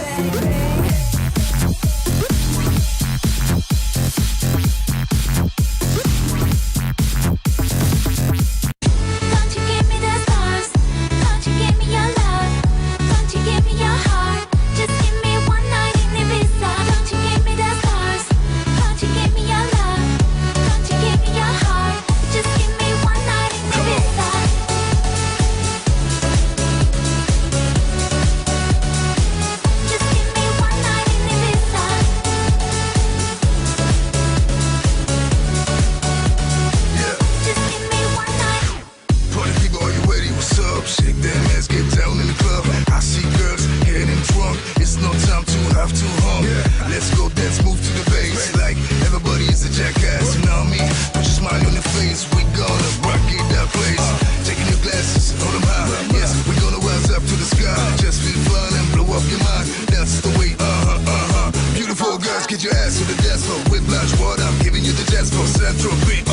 Don't time to have to hum. Let's go dance, move to the bass. Like everybody is a jackass. You know me? Put your smile on your face. We gonna rock it that place. Taking your glasses, hold them high. Yes, we gonna rise up to the sky. Just feel fun and blow up your mind. That's the way. Uh huh, uh huh. Beautiful girls, get your ass to the dance floor. Whiplash, what I'm giving you the dance floor. Central B.